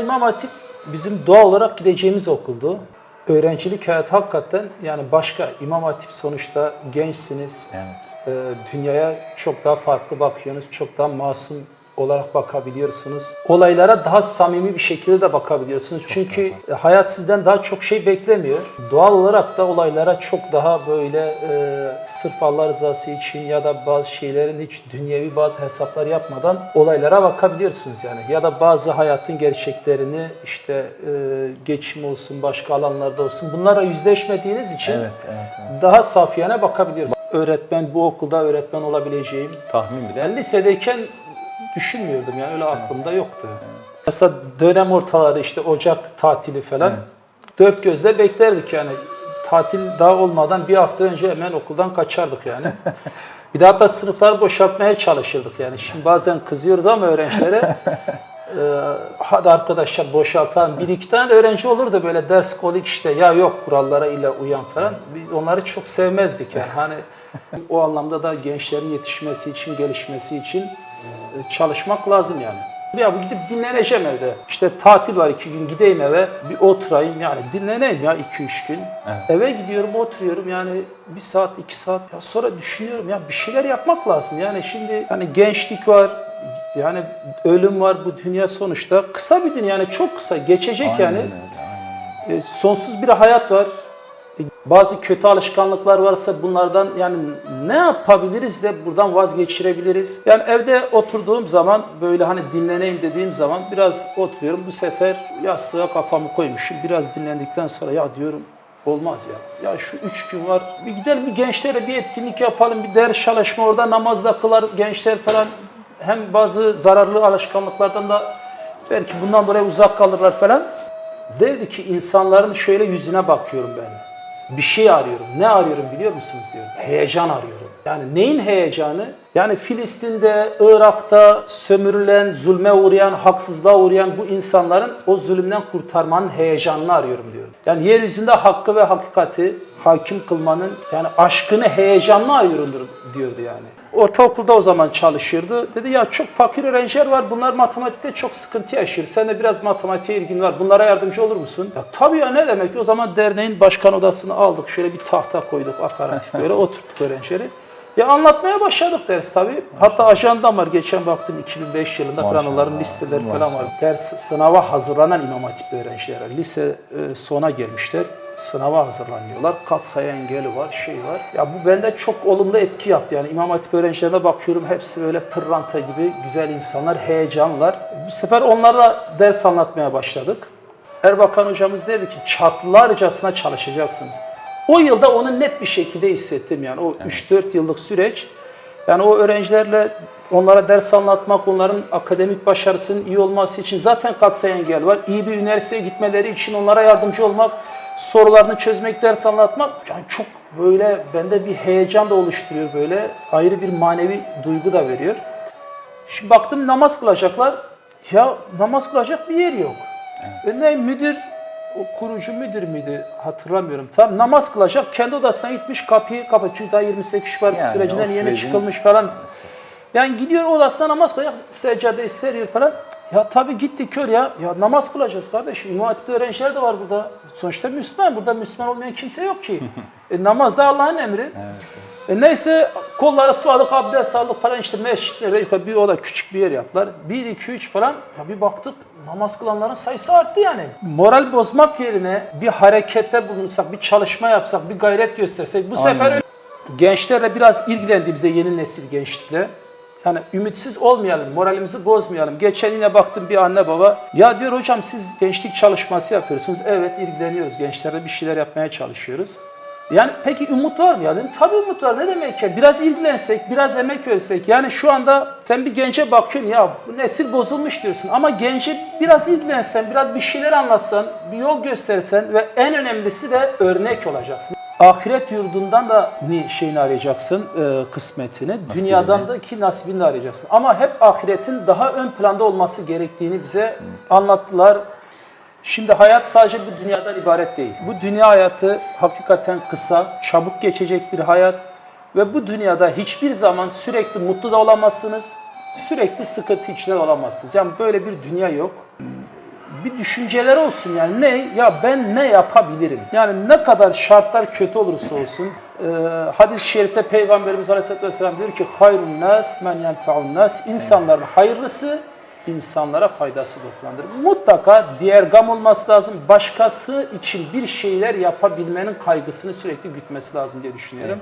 İmam Hatip bizim doğal olarak gideceğimiz okuldu. Öğrencilik hayatı hakikaten yani başka. İmam Hatip sonuçta gençsiniz. Evet. Ee, dünyaya çok daha farklı bakıyorsunuz. Çok daha masum olarak bakabiliyorsunuz. Olaylara daha samimi bir şekilde de bakabiliyorsunuz. Çünkü hayat sizden daha çok şey beklemiyor. Doğal olarak da olaylara çok daha böyle e, sırf Allah rızası için ya da bazı şeylerin hiç dünyevi bazı hesaplar yapmadan olaylara bakabiliyorsunuz yani. Ya da bazı hayatın gerçeklerini işte e, geçim olsun, başka alanlarda olsun bunlara yüzleşmediğiniz için Evet, evet, evet. daha safiyane bakabiliyoruz. Öğretmen, bu okulda öğretmen olabileceğim. Tahmin bile. Lisedeyken düşünmüyordum yani öyle aklımda yoktu. Mesela dönem ortaları işte Ocak tatili falan dört gözle beklerdik yani. Tatil daha olmadan bir hafta önce hemen okuldan kaçardık yani. bir de hatta sınıfları boşaltmaya çalışırdık yani. Şimdi bazen kızıyoruz ama öğrencilere e, hadi arkadaşlar boşaltalım. Bir iki tane öğrenci olurdu böyle ders kolik işte ya yok kurallara ile uyan falan. Biz onları çok sevmezdik yani. Hani o anlamda da gençlerin yetişmesi için, gelişmesi için çalışmak lazım yani. Ya bu gidip dinleneceğim evde. İşte tatil var iki gün gideyim eve bir oturayım yani dinleneyim ya iki üç gün. Evet. Eve gidiyorum oturuyorum yani bir saat iki saat ya sonra düşünüyorum ya bir şeyler yapmak lazım. Yani şimdi hani gençlik var yani ölüm var bu dünya sonuçta kısa bir dünya yani çok kısa geçecek Aynen yani. öyle, aynen. E, sonsuz bir hayat var. Bazı kötü alışkanlıklar varsa bunlardan yani ne yapabiliriz de buradan vazgeçirebiliriz? Yani evde oturduğum zaman böyle hani dinleneyim dediğim zaman biraz oturuyorum. Bu sefer yastığa kafamı koymuşum. Biraz dinlendikten sonra ya diyorum olmaz ya. Ya şu üç gün var. Bir gidelim bir gençlere bir etkinlik yapalım. Bir ders çalışma orada namazda kılar gençler falan. Hem bazı zararlı alışkanlıklardan da belki bundan dolayı uzak kalırlar falan. Derdi ki insanların şöyle yüzüne bakıyorum ben. Bir şey arıyorum. Ne arıyorum biliyor musunuz diyor. Heyecan arıyorum. Yani neyin heyecanı? Yani Filistin'de, Irak'ta sömürülen, zulme uğrayan, haksızlığa uğrayan bu insanların o zulümden kurtarmanın heyecanını arıyorum diyor. Yani yeryüzünde hakkı ve hakikati hakim kılmanın yani aşkını, heyecanını arıyorum diyordu yani. Ortaokulda o zaman çalışıyordu. Dedi ya çok fakir öğrenciler var. Bunlar matematikte çok sıkıntı yaşıyor. Sen de biraz matematiğe ilgin var. Bunlara yardımcı olur musun? Ya tabii ya ne demek? O zaman derneğin başkan odasını aldık. Şöyle bir tahta koyduk aparatif böyle oturttuk öğrencileri. Ya anlatmaya başladık ders tabii. Hatta ajandam var. Geçen baktım 2005 yılında falan Maşallah, onların listeleri falan var. Ders sınava hazırlanan İmam Hatipli öğrenciler. Lise e, sona gelmişler sınava hazırlanıyorlar. Katsayı engeli var, şey var. Ya bu bende çok olumlu etki yaptı. Yani İmam Hatip öğrencilerine bakıyorum hepsi böyle pırlanta gibi güzel insanlar, heyecanlar. Bu sefer onlarla ders anlatmaya başladık. Erbakan hocamız dedi ki çatlarcasına çalışacaksınız. O yılda onu net bir şekilde hissettim yani o 3-4 yıllık süreç. Yani o öğrencilerle onlara ders anlatmak, onların akademik başarısının iyi olması için zaten katsayı engel var. İyi bir üniversiteye gitmeleri için onlara yardımcı olmak, sorularını çözmek, ders anlatmak yani çok böyle bende bir heyecan da oluşturuyor böyle. Ayrı bir manevi duygu da veriyor. Şimdi baktım namaz kılacaklar. Ya namaz kılacak bir yer yok. E ne müdür, o kurucu müdür müydü hatırlamıyorum. Tam namaz kılacak kendi odasına gitmiş kapıyı kapat. Çünkü daha 28 Şubat Yani sürecinden yeni sürecin- çıkılmış falan. Yani gidiyor odasına namaz kılacak, seccadeyi seriyor falan. Ya tabii gitti kör ya. Ya namaz kılacağız kardeşim. İmam Hatip'te öğrenciler de var burada. Sonuçta Müslüman. Burada Müslüman olmayan kimse yok ki. e, namaz da Allah'ın emri. E, neyse kolları sıvadık, abdest aldık falan işte mescitlere yukarı bir oda küçük bir yer yaptılar. 1, 2, 3 falan. Ya bir baktık namaz kılanların sayısı arttı yani. Moral bozmak yerine bir harekette bulunsak, bir çalışma yapsak, bir gayret göstersek bu sefer öyle- gençlerle biraz ilgilendiğimizde yeni nesil gençlikle yani ümitsiz olmayalım, moralimizi bozmayalım. Geçen yine baktım bir anne baba, ya diyor hocam siz gençlik çalışması yapıyorsunuz. Evet ilgileniyoruz, gençlerle bir şeyler yapmaya çalışıyoruz. Yani peki umut var mı ya? Dedim, tabii umut var. Ne demek ya? Biraz ilgilensek, biraz emek versek. Yani şu anda sen bir gence bakıyorsun ya bu nesil bozulmuş diyorsun. Ama gence biraz ilgilensen, biraz bir şeyler anlatsan, bir yol göstersen ve en önemlisi de örnek olacaksın. Ahiret yurdundan da ni şeyini arayacaksın, e, kısmetini. Dünyadan da ki nasibini arayacaksın. Ama hep ahiretin daha ön planda olması gerektiğini bize anlattılar. Şimdi hayat sadece bu dünyadan ibaret değil. Bu dünya hayatı hakikaten kısa, çabuk geçecek bir hayat ve bu dünyada hiçbir zaman sürekli mutlu da olamazsınız, sürekli sıkıntı içinde de olamazsınız. Yani böyle bir dünya yok. bir düşünceleri olsun yani ne ya ben ne yapabilirim? Yani ne kadar şartlar kötü olursa olsun e, hadis-i şerifte Peygamberimiz Aleyhisselatü Vesselam diyor ki hayrun nas men yenfe'un nas insanların hayırlısı insanlara faydası dokulandır. Mutlaka diğer gam olması lazım. Başkası için bir şeyler yapabilmenin kaygısını sürekli gütmesi lazım diye düşünüyorum.